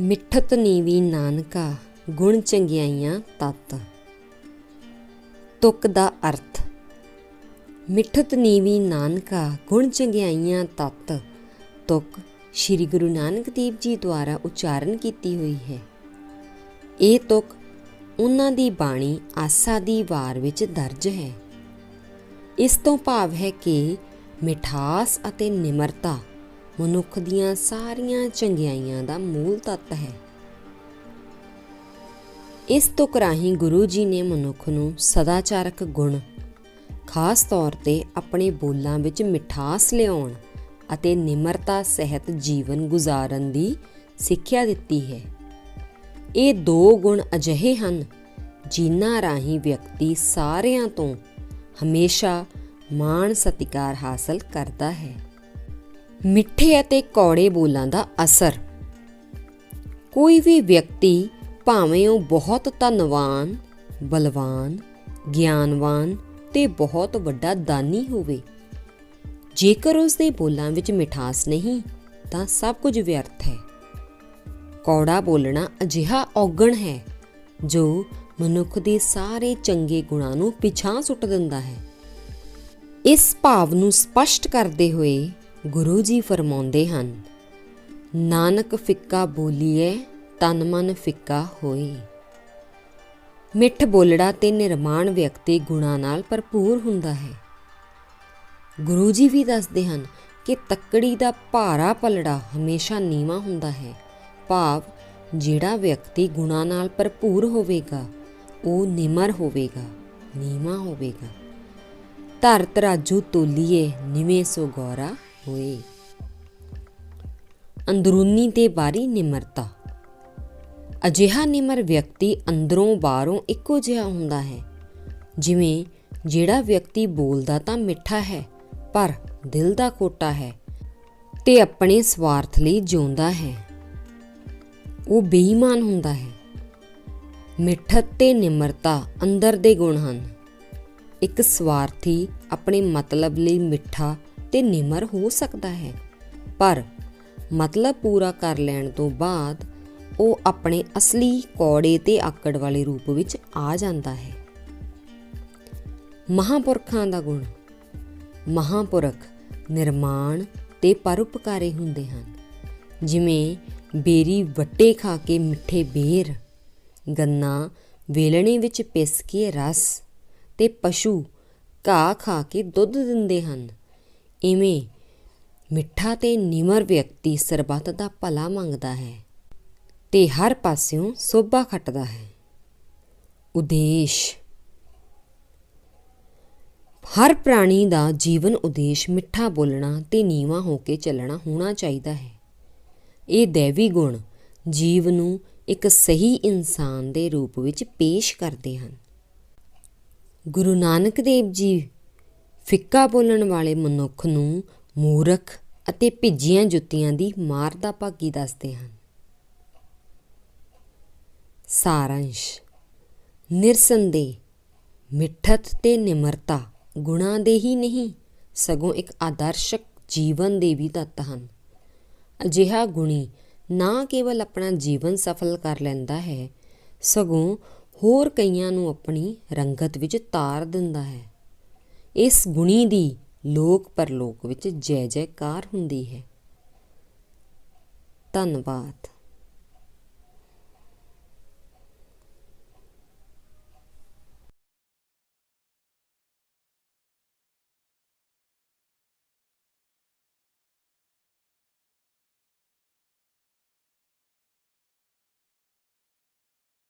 ਮਿੱਠਤ ਨੀਵੀ ਨਾਨਕਾ, ਗੁਣ ਚੰਗਿਆਈਆਂ ਤਤ। ਤੁਕ ਦਾ ਅਰਥ, ਮਿੱਠਤ ਨੀਵੀ ਨਾਨਕਾ, ਗੁਣ ਚੰਗਿਆਈਆਂ ਤਤ। ਤੁਕ ਸ੍ਰੀ ਗੁਰੂ ਨਾਨਕ ਦੇਵ ਜੀ ਦੁਆਰਾ ਉਚਾਰਨ ਕੀਤੀ ਹੋਈ ਹੈ। ਇਹ ਤੁਕ ਉਹਨਾਂ ਦੀ ਬਾਣੀ ਆਸਾ ਦੀ ਵਾਰ ਵਿੱਚ ਦਰਜ ਹੈ। ਇਸ ਤੋਂ ਭਾਵ ਹੈ ਕਿ ਮਿਠਾਸ ਅਤੇ ਨਿਮਰਤਾ ਮਨੁੱਖ ਦੀਆਂ ਸਾਰੀਆਂ ਚੰਗਿਆਈਆਂ ਦਾ ਮੂਲ ਤੱਤ ਹੈ। ਇਸ ਤੁਕ ਰਾਹੀਂ ਗੁਰੂ ਜੀ ਨੇ ਮਨੁੱਖ ਨੂੰ ਸਦਾਚਾਰਕ ਗੁਣ, ਖਾਸ ਤੌਰ ਤੇ ਆਪਣੇ ਬੋਲਾਂ ਵਿੱਚ ਮਿਠਾਸ ਲਿਆਉਣ ਅਤੇ ਨਿਮਰਤਾ ਸਹਿਤ ਜੀਵਨ ਗੁਜ਼ਾਰਨ ਦੀ ਸਿੱਖਿਆ ਦਿੱਤੀ ਹੈ। ਇਹ ਦੋ ਗੁਣ ਅਜਿਹੇ ਹਨ ਜਿਨ੍ਹਾਂ ਰਾਹੀਂ ਵਿਅਕਤੀ ਸਾਰਿਆਂ ਤੋਂ ਹਮੇਸ਼ਾ ਮਾਣ ਸਤਿਕਾਰ ਹਾਸਲ ਕਰਦਾ ਹੈ। ਮਿੱਠੇ ਅਤੇ ਕੌੜੇ ਬੋਲਾਂ ਦਾ ਅਸਰ। ਕੋਈ ਵੀ ਵਿਅਕਤੀ ਭਾਵੇਂ ਉਹ ਬਹੁਤ ਧਨਵਾਨ, ਬਲਵਾਨ, ਗਿਆਨਵਾਨ ਤੇ ਬਹੁਤ ਵੱਡਾ ਦਾਨੀ ਹੋਵੇ, ਜੇਕਰ ਉਸ ਦੇ ਬੋਲਾਂ ਵਿੱਚ ਮਿਠਾਸ ਨਹੀਂ, ਤਾਂ ਸਭ ਕੁਝ ਵਿਅਰਥ ਹੈ। ਕੌੜਾ ਬੋਲਣਾ ਅਜਿਹਾ ਔਗਣ ਹੈ, ਜੋ ਮਨੁੱਖ ਦੇ ਸਾਰੇ ਚੰਗੇ ਗੁਣਾਂ ਨੂੰ ਪਿਛਾਂ ਸੁੱਟ ਦਿੰਦਾ ਹੈ। ਇਸ ਭਾਵ ਨੂੰ ਸਪਸ਼ਟ ਕਰਦੇ ਹੋਏ ਗੁਰੂ ਜੀ ਫਰਮਾਉਂਦੇ ਹਨ, ਨਾਨਕ ਫਿੱਕਾ ਬੋਲੀਏ ਤਨ ਮਨ ਫਿੱਕਾ ਹੋਏ ਮਿੱਠ ਬੋਲੜਾ ਤੇ ਨਿਰਮਾਣ ਵਿਅਕਤੀ ਗੁਣਾਂ ਨਾਲ ਭਰਪੂਰ ਹੁੰਦਾ ਹੈ। ਗੁਰੂ ਜੀ ਵੀ ਦੱਸਦੇ ਹਨ ਕਿ ਤੱਕੜੀ ਦਾ ਭਾਰਾ ਪਲੜਾ ਹਮੇਸ਼ਾ ਨੀਵਾ ਹੁੰਦਾ ਹੈ। ਭਾਵ, ਜਿਹੜਾ ਵਿਅਕਤੀ ਗੁਣਾਂ ਨਾਲ ਭਰਪੂਰ ਹੋਵੇਗਾ, ਉਹ ਨਿਮਰ ਹੋਵੇਗਾ, ਨੀਵਾ ਹੋਵੇਗਾ। ਧਰਤ ਰਾਜੂ ਤੋਲੀਏ, ਨਿਵੇਂ ਸੋ ਗੌਰਾ। ਹੋਏ। ਅੰਦਰੂਨੀ ਤੇ ਬਾਹਰੀ ਨਿਮਰਤਾ। ਅਜਿਹਾ ਨਿਮਰ ਵਿਅਕਤੀ ਅੰਦਰੋਂ ਬਾਹਰੋਂ ਇੱਕੋ ਜਿਹਾ ਹੁੰਦਾ ਹੈ। ਜਿਵੇਂ ਜਿਹੜਾ ਵਿਅਕਤੀ ਬੋਲਦਾ ਤਾਂ ਮਿੱਠਾ ਹੈ, ਪਰ ਦਿਲ ਦਾ ਕੋਟਾ ਹੈ ਤੇ ਆਪਣੇ ਸਵਾਰਥ ਲਈ ਜਿਉਂਦਾ ਹੈ। ਉਹ ਬੇਈਮਾਨ ਹੁੰਦਾ ਹੈ। ਮਿੱਠਤ ਤੇ ਨਿਮਰਤਾ ਅੰਦਰ ਦੇ ਗੁਣ ਹਨ। ਇੱਕ ਸਵਾਰਥੀ ਆਪਣੇ ਮਤਲਬ ਲਈ ਮਿੱਠਾ ਤੇ ਨਿਮਰ ਹੋ ਸਕਦਾ ਹੈ। ਪਰ ਮਤਲਬ ਪੂਰਾ ਕਰ ਲੈਣ ਤੋਂ ਬਾਅਦ ਉਹ ਆਪਣੇ ਅਸਲੀ ਕੌੜੇ ਤੇ ਆਕੜ ਵਾਲੇ ਰੂਪ ਵਿੱਚ ਆ ਜਾਂਦਾ ਹੈ। ਮਹਾਪੁਰਖਾਂ ਦਾ ਗੁਣ। ਮਹਾਪੁਰਖ ਨਿਰਮਾਣ ਤੇ ਪਰਉਪਕਾਰੀ ਹੁੰਦੇ ਹਨ। ਜਿਵੇਂ ਬੇਰੀ ਵੱਟੇ ਖਾ ਕੇ ਮਿੱਠੇ ਬੇਰ, ਗੰਨਾ ਵੇਲਣੇ ਵਿੱਚ ਪਿਸ ਕੇ ਰਸ ਤੇ ਪਸ਼ੂ ਘਾਹ ਖਾ ਕੇ ਦੁੱਧ ਦਿੰਦੇ ਹਨ। ਇਵੇਂ ਮਿੱਠਾ ਤੇ ਨਿਮਰ ਵਿਅਕਤੀ ਸਰਬੱਤ ਦਾ ਭਲਾ ਮੰਗਦਾ ਹੈ ਤੇ ਹਰ ਪਾਸਿਓਂ ਸੋਭਾ ਖੱਟਦਾ ਹੈ। ਉਦੇਸ਼। ਹਰ ਪ੍ਰਾਣੀ ਦਾ ਜੀਵਨ ਉਦੇਸ਼ ਮਿੱਠਾ ਬੋਲਣਾ ਤੇ ਨੀਵਾ ਹੋ ਕੇ ਚੱਲਣਾ ਹੋਣਾ ਚਾਹੀਦਾ ਹੈ। ਇਹ ਦੇਵੀ ਗੁਣ ਜੀਵ ਨੂੰ ਇੱਕ ਸਹੀ ਇਨਸਾਨ ਦੇ ਰੂਪ ਵਿੱਚ ਪੇਸ਼ ਕਰਦੇ ਹਨ। ਗੁਰੂ ਨਾਨਕ ਦੇਵ ਜੀ ਫਿੱਕਾ ਬੋਲਣ ਵਾਲੇ ਮਨੁੱਖ ਨੂੰ ਮੂਰਖ ਅਤੇ ਭਿੱਜੀਆਂ ਜੁੱਤੀਆਂ ਦੀ ਮਾਰ ਦਾ ਭਾਗੀ ਦੱਸਦੇ ਹਨ। ਸਾਰੰਸ਼, ਨਿਰਸੰਦੇਹ, ਮਿੱਠਤ ਤੇ ਨਿਮਰਤਾ ਗੁਣਾਂ ਦੇ ਹੀ ਨਹੀਂ, ਸਗੋਂ ਇੱਕ ਆਦਰਸ਼ਕ ਜੀਵਨ ਦੇ ਵੀ ਤੱਤ ਹਨ। ਅਜਿਹਾ ਗੁਣੀ ਨਾ ਕੇਵਲ ਆਪਣਾ ਜੀਵਨ ਸਫਲ ਕਰ ਲੈਂਦਾ ਹੈ, ਸਗੋਂ ਹੋਰ ਕਈਆਂ ਨੂੰ ਆਪਣੀ ਰੰਗਤ ਵਿੱਚ ਤਾਰ ਦਿੰਦਾ ਹੈ। ਇਸ ਗੁਣੀ ਦੀ ਲੋਕ ਪਰਲੋਕ ਵਿੱਚ ਜੈ ਜੈਕਾਰ ਹੁੰਦੀ ਹੈ। ਧੰਨਵਾਦ।